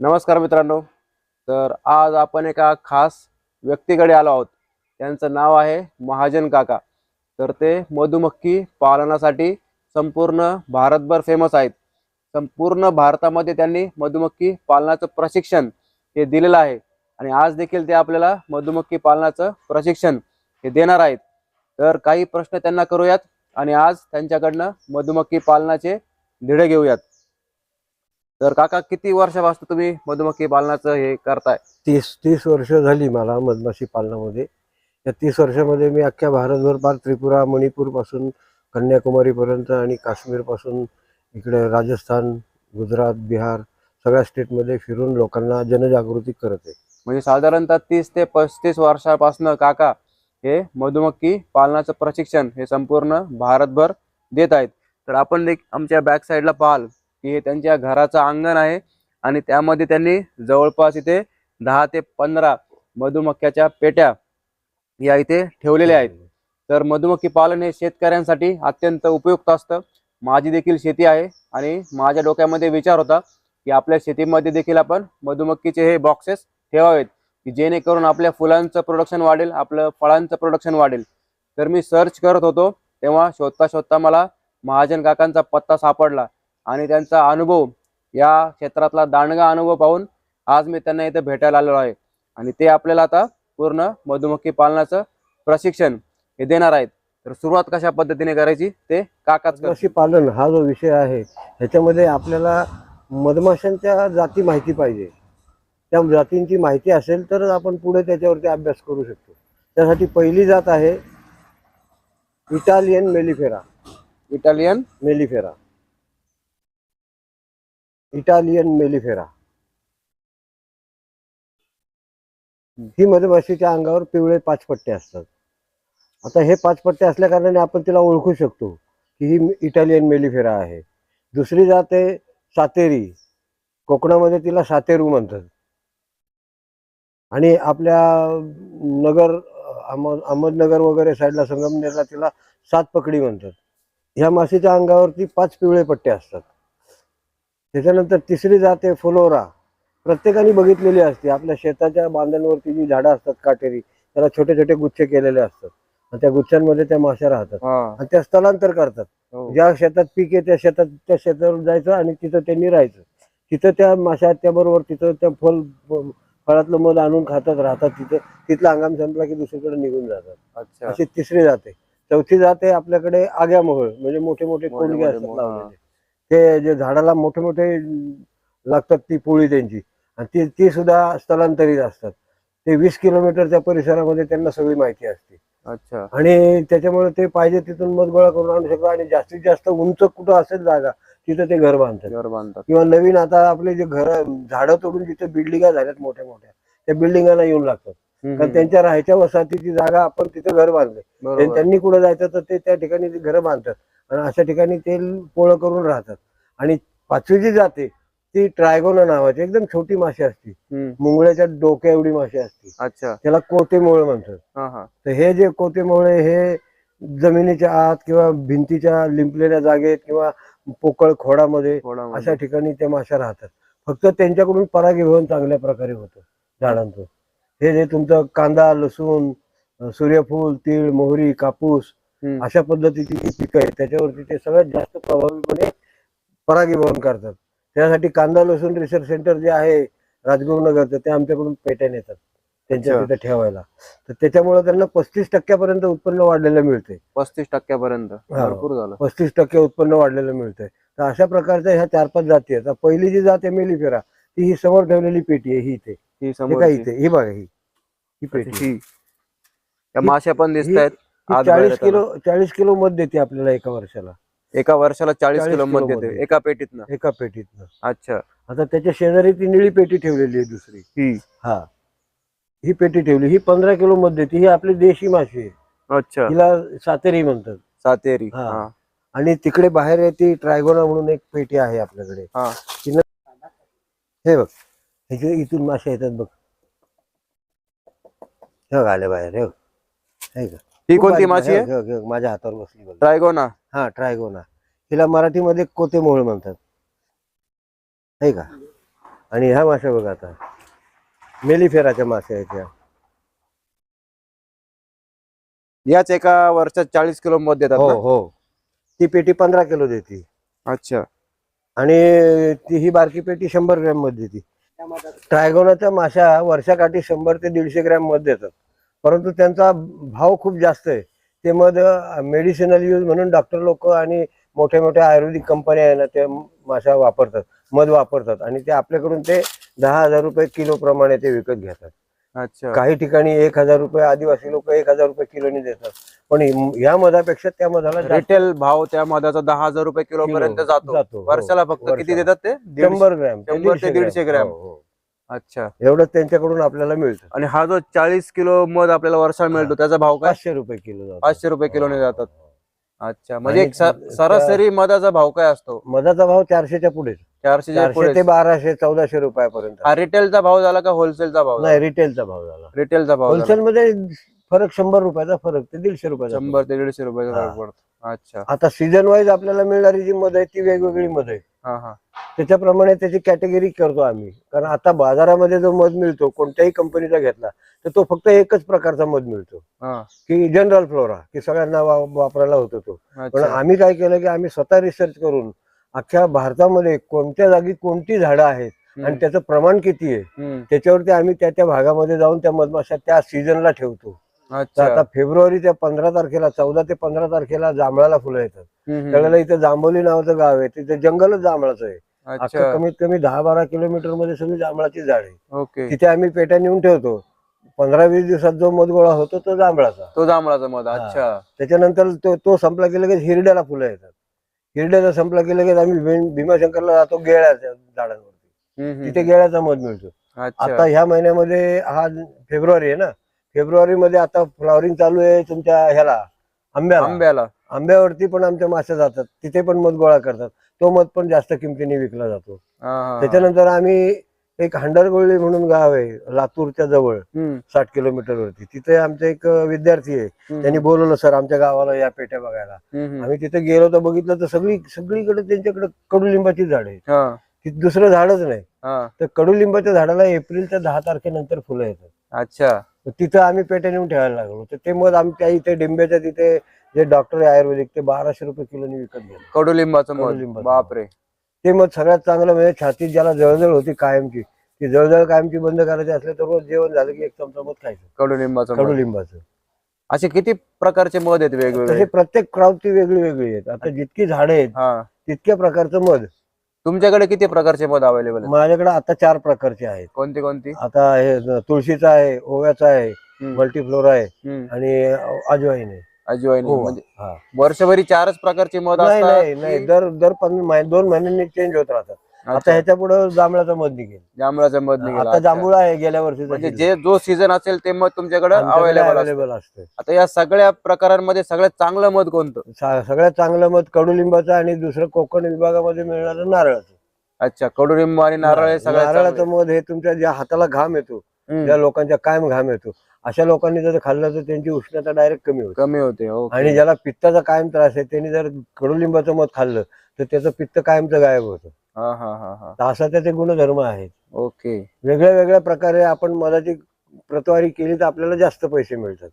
नमस्कार मित्रांनो. तर आज आपण एका खास व्यक्तीकडे आलो आहोत. त्यांचं नाव आहे महाजन काका. तर ते मधुमक्खी पालनासाठी संपूर्ण भारतभर फेमस आहेत. संपूर्ण भारतामध्ये त्यांनी मधुमक्खी पालनाचं प्रशिक्षण हे दिलेलं आहे. आणि आज देखील ते आपल्याला मधुमक्खी पालनाचं प्रशिक्षण हे देणार आहेत. तर काही प्रश्न त्यांना करूयात आणि आज त्यांच्याकडनं मधुमक्खी पालनाचे धडे घेऊयात. तर काका किती वर्षापासून तुम्ही मधुमक्खी पालनाचं हे करताय? तीस तीस वर्ष झाली मला मधमाशी पालनामध्ये. या तीस वर्षामध्ये मी अख्ख्या भारतभर पार त्रिपुरा मणिपूरपासून कन्याकुमारीपर्यंत आणि काश्मीरपासून इकडे राजस्थान गुजरात बिहार सगळ्या स्टेटमध्ये फिरून लोकांना जनजागृती करत आहे. म्हणजे साधारणतः तीस ते पस्तीस वर्षापासून काका हे मधुमक्खी पालनाचं प्रशिक्षण हे संपूर्ण भारतभर देत आहेत. तर आपण आमच्या बॅक साईडला पाहाल. की हे त्यांच्या घराचं अंगण आहे. आणि त्यामध्ये त्यांनी जवळपास इथे दहा ते पंधरा मधुमक्याच्या पेट्या या इथे ठेवलेल्या आहेत. तर मधुमक्खी पालन हे शेतकऱ्यांसाठी अत्यंत उपयुक्त असतं. माझी देखील शेती आहे आणि माझ्या डोक्यामध्ये विचार होता की आपल्या शेतीमध्ये देखील आपण मधुमक्खीचे हे बॉक्सेस ठेवावेत की जेणेकरून आपल्या फुलांचं प्रोडक्शन वाढेल आपलं फळांचं प्रोडक्शन वाढेल. तर मी सर्च करत होतो तेव्हा शोधता शोधता मला महाजन काकांचा पत्ता सापडला. आणि त्यांचा अनुभव या क्षेत्रातला दांडगा अनुभव पाहून आज मी त्यांना इथं भेटायला आलेलो आहे. आणि ते आपल्याला आता पूर्ण मधुमक्खी पालनाचं प्रशिक्षण हे देणार आहेत. तर सुरुवात कशा पद्धतीने करायची ते काकाच. मधमाशी पालन हा जो विषय आहे ह्याच्यामध्ये आपल्याला मधमाशांच्या जाती माहिती पाहिजे. त्या जातींची माहिती असेल तर आपण पुढे त्याच्यावरती अभ्यास करू शकतो. त्यासाठी पहिली जात आहे Italian mellifera. Italian mellifera. Italian mellifera. ही मधमाशीच्या अंगावर पिवळे पाच पट्टे असतात. आता हे पाच पट्टे असल्या कारणाने आपण तिला ओळखू शकतो की ही इटालियन मेलिफेरा आहे. दुसरी जात आहे सातेरी. कोकणामध्ये तिला सातेरू म्हणतात. आणि आपल्या नगर अहमद अहमदनगर वगैरे साईडला संगमनेरला तिला सात पकडी म्हणतात. ह्या माशीच्या अंगावरती पाच पिवळे पट्टे असतात. त्याच्यानंतर तिसरी जात आहे फ्लोरा. प्रत्येकाने बघितलेली असते. आपल्या शेताच्या बांधांवरती जी झाडं असतात काटेरी त्याला छोटे छोटे गुच्छ केलेले असतात. आणि त्या गुच्छांमध्ये त्या माश्या राहतात. हा. आणि त्या स्थलांतर करतात. हो. ज्या शेतात पीक आहे त्या शेतात त्या शेतावर जायचं आणि तिथं त्यांनी राहायचं. तिथं त्या माश्या त्याबरोबर तिथं त्या फल फळातलं मध आणून खातात राहतात तिथं. तिथला हंगाम संपला की दुसरीकडे निघून जातात. अशी तिसरी जाते. चौथी जाते आपल्याकडे आग्या मोहळ म्हणजे मोठे मोठे कोंडगे मोठे असतात ते जे झाडाला मोठे मोठे लागतात ती पोळी त्यांची. आणि ती ती सुद्धा स्थलांतरित असतात. ते वीस किलोमीटरच्या परिसरामध्ये त्यांना सगळी माहिती असते. अच्छा. आणि त्याच्यामुळे ते पाहिजे तिथून मध गोळा करून आणू शकतात आणि जास्तीत जास्त उंच कुठं असेल जागा तिथं ते घर बांधतात. घर बांधतात. किंवा नवीन आता आपले जे घर झाडं तोडून जिथे बिल्डिंगा झाल्यात मोठ्या मोठ्या त्या बिल्डिंगांना येऊन लागतात. कारण त्यांच्या राहायच्या वसाहतीची जागा आपण तिथं घर बांधले. त्यांनी कुठं जायचं तर ते त्या ठिकाणी घरं बांधतात. आणि अशा ठिकाणी ते पोळं करून राहतात. आणि पाचवी जी जाते ती ट्रायगोना नावाची एकदम छोटी माशी असते. मुंगळ्याच्या डोक्या एवढी माशी असते. अच्छा. त्याला कोतेमोळ म्हणतात. तर हे जे कोतेमोळे हे जमिनीच्या आत किंवा भिंतीच्या लिंपलेल्या जागेत किंवा पोकळ खोडामध्ये. अशा ठिकाणी त्या माश्या राहतात. फक्त त्यांच्याकडून परागीभवन चांगल्या प्रकारे होतं झाडांचं. हे जे तुमचं कांदा लसूण सूर्यफूल तीळ मोहरी कापूस. अशा पद्धतीची जी पिकं आहेत त्याच्यावरती ते सगळ्यात जास्त प्रभावीपणे परागीभवन करतात. त्यासाठी कांदा लसूण रिसर्च सेंटर जे आहे राजगुरुनगरचं ते आमच्याकडून पेट्या नेतात त्यांच्या. तिथे ठेवायला. तर त्याच्यामुळे त्यांना पस्तीस टक्क्यापर्यंत उत्पन्न वाढलेलं मिळते पस्तीस टक्क्यापर्यंत. भरपूर झालं. पस्तीस टक्के उत्पन्न वाढलेलं मिळतंय. तर अशा प्रकारच्या ह्या चार पाच जाती आहेत. पहिली जी जात आहे मेलिफेरा ती ही समोर ठेवलेली पेटी आहे ही इथे. ही इथे? ही बघा ही. ही पेटी. ही त्या माश्या पण दिसत आहेत चाळीस बाहेर किलो चाळीस किलो मध देते आपल्याला एका वर्षाला. एका वर्षाला चाळीस 40 किलो किलो मध्ये मध्ये. देते. एका पेटीतनं? एका पेटीतनं. अच्छा. आता त्याच्या शेजारी ती निळी पेटी ठेवलेली आहे दुसरी. ही. हा. ही पेटी ठेवली. ही पंधरा किलो मध देते. ही आपली देशी माशी आहे. अच्छा. हिला सातेरी म्हणतात. सातेरी. हा. हा. आणि तिकडे बाहेर आहे ती ट्रायगोना म्हणून एक पेटी आहे आपल्याकडे. हा. हे बघ. इथून मासे येतात बघ. हे आले बाहेर हे हे का? ही कोणती माशी आहे? हे हे माझ्या हातावर बसली बघ ट्रायगोना. हा ट्रायगोना. हिला मराठीमध्ये कोतेमोळ म्हणतात. हे का? आणि ह्या माश्या बघा आता. मेलिफेराच्या माश्या आहेत ह्या. याच एका वर्षात चाळीस किलो मध देतात हो ना? हो ती पेटी पंधरा किलो देते. अच्छा. आणि ती ही बारकी पेटी शंभर ग्रॅममध्ये देते. ट्रायगोनाच्या माश्या वर्षाकाठी शंभर ते दीडशे ग्रॅम मध देतात. परंतु त्यांचा भाव खूप जास्त आहे. ते मध मेडिसिनल यूज म्हणून डॉक्टर लोक आणि मोठ्या मोठ्या आयुर्वेदिक कंपन्या आहे ना त्या माश्या वापरतात मध वापरतात आणि ते आपल्याकडून ते दहा हजार रुपये किलो प्रमाणे ते विकत घेतात. अच्छा. काही ठिकाणी एक हजार रुपये आदिवासी लोक एक हजार रुपये किलोनी देतात. पण ह्या मधापेक्षा त्या मधाला रिटेल भाव त्या मधाचा दहा हजार रुपये किलो पर्यंत जातो. जातो, हो. वर्षाला फक्त किती. देतात ते? शंभर ग्रॅम शंभर ते दीडशे ग्रॅम. अच्छा. एवढं त्यांच्याकडून आपल्याला मिळतं. आणि हा जो चाळीस किलो मध आपल्याला वर्षाला मिळतो त्याचा भाव काय? पाचशे रुपये किलो जातो. पाचशे रुपये किलोने जातात. अच्छा म्हणजे आणि एक स- सरासरी मधाचा भाव काय असतो? मधाचा भाव चारशेच्या पुढे. चारशे चारशे ते बाराशे चौदाशे रुपयापर्यंत. हा रिटेलचा भाव झाला का होलसेलचा भाव नाही रिटेलचा भाव झाला. रिटेलचा भाव झाला. होलसेल मध्ये फरक शंभर रुपयाचा फरक ते दीडशे रुपयाचा शंभर ते दीडशे रुपयाचा हा. फरक पडतो. अच्छा. आता सीझन वाईज आपल्याला मिळणारी जी मध आहे ती वेगवेगळी मध आहे. त्याच्याप्रमाणे त्याची कॅटेगरी करतो आम्ही. कारण आता बाजारामध्ये जो मध मिळतो कोणत्याही कंपनीचा घेतला तर तो फक्त एकच प्रकारचा मध मिळतो. की जनरल फ्लोरा की सगळ्यांना वापरायला होतो तो. पण आम्ही काय केलं की आम्ही स्वतः रिसर्च करून अख्ख्या भारतामध्ये कोणत्या जागी कोणती झाडं आहेत आणि त्याचं प्रमाण किती आहे त्याच्यावरती आम्ही त्या त्या भागामध्ये जाऊन त्या मधमाशा त्या सीझनला ठेवतो. तर आता फेब्रुवारीच्या पंधरा तारखेला चौदा ते पंधरा तारखेला जांभळाला फुलं येतात. त्यावेळेला इथं जांभोली नावाचं गाव आहे. तिथे जंगलच जांभळाचं आहे. अच्छा. कमीत कमी दहा बारा किलोमीटरमध्ये सगळी जांभळाची झाड तिथे आम्ही पेट्या नेऊन ठेवतो. पंधरा वीस दिवसात जो मध गोळा होतो तो जांभळाचा. तो जांभळाचा मध अच्छा. त्याच्यानंतर तो तो संपला की लगेच हिरड्याला फुलं येतात. हिरड्याचा संपला की लगेच आम्ही भीम- भीमाशंकरला जातो गेळ्याच्या झाडांवरती. तिथे गेळ्याचा मध मिळतो. आता ह्या महिन्यामध्ये हा फेब्रुवारी आहे ना फेब्रुवारी मध्ये आता फ्लॉवरिंग चालू आहे तुमच्या ह्याला आंब्याला. आंब्याला. आंब्यावरती पण आमच्या माश्या जातात. तिथे पण मध गोळा करतात. तो मध पण जास्त किमतीने विकला जातो. त्याच्यानंतर आम्ही एक हंडरगोळी म्हणून गाव आहे लातूरच्या जवळ साठ किलोमीटर वरती तिथे आमचे एक विद्यार्थी आहे. त्यांनी बोलवलं सर आमच्या गावाला या पेट्या बघायला. आम्ही तिथे गेलो तर बघितलं तर सगळी सगळीकडे त्यांच्याकडे कडुलिंबाची झाड आहे. हा, तिथे दुसरं झाडच नाही. तर कडुलिंबाच्या झाडाला एप्रिलच्या दहा तारखेनंतर फुलं येतात. अच्छा. तर तिथं आम्ही पेट्या नेऊन ठेवायला लागलो. तर ते मध आमच्या इथे डिंब्याच्या तिथे जे डॉक्टर आयुर्वेदिक ते बाराशे रुपये किलोनी विकत घेतात कडुलिंबाचं मध. कडुलिंबाचं. बापरे. ते मध सगळ्यात चांगलं म्हणजे छातीत ज्याला जळजळ होती कायमची ती जळजळ कायमची बंद करायची असले तर रोज जेवण झालं की एक चमचा मध खायचं. कडुलिंबाचं मध. कडुलिंबाचं. असे किती प्रकारचे मध आहेत तसे वेगवेगळे? प्रत्येक क्राऊडची वेगळी वेगळी आहेत. आता जितकी झाडं आहेत हा. तितक्या प्रकारचं मध. तुमच्याकडे किती प्रकारचे मध अवेलेबल आहेत? माझ्याकडे आता चार प्रकारचे आहेत. कोणती कोणती? आता हे तुळशीचं आहे ओव्याचं आहे हम्म, मल्टीफ्लोरा आहे हम्म. आणि अजवाईन आहे. अजवाईन ओवा. म्हणजे हा. वर्षभरी चारच प्रकारचे मध नाही असतात नाही नाही. की- दर दर पंधरा दोन महिन्यांनी चेंज होत राहतात. आता ह्याच्या पुढे जांभळाचं मध निघेल. जांभळाचं मध निघालं आता. जांभूळ आहे गेल्या वर्षी म्हणजे जे जो सीझन असेल ते मध तुमच्याकडे अवेलेबल अवेलेबल असतं. आता या सगळ्या प्रकारांमध्ये सगळ्यात चांगलं मध कोणतं? सगळ्यात चांगलं मध कडुलिंबाचं आणि दुसरं कोकण विभागामध्ये मिळणारं नारळाचं. अच्छा कडुलिंब आणि नारळ हे नारळाचं. मध हे तुमच्या ज्या हाताला घाम येतो ज्या लोकांच्या कायम घाम येतो अशा लोकांनी जर खाल्लं तर त्यांची उष्णता डायरेक्ट कमी होते. कमी होते. आणि ज्याला पित्ताचा कायम त्रास आहे त्यांनी जर कडुलिंबाचं मध खाल्लं तर त्याचं पित्त कायमचं गायब होतं. हा हा हा हा. तर असा त्याचे गुणधर्म आहेत. ओके. वेगळ्या वेगळ्या प्रकारे आपण मधाची प्रतवारी केली तर आपल्याला जास्त पैसे मिळतात.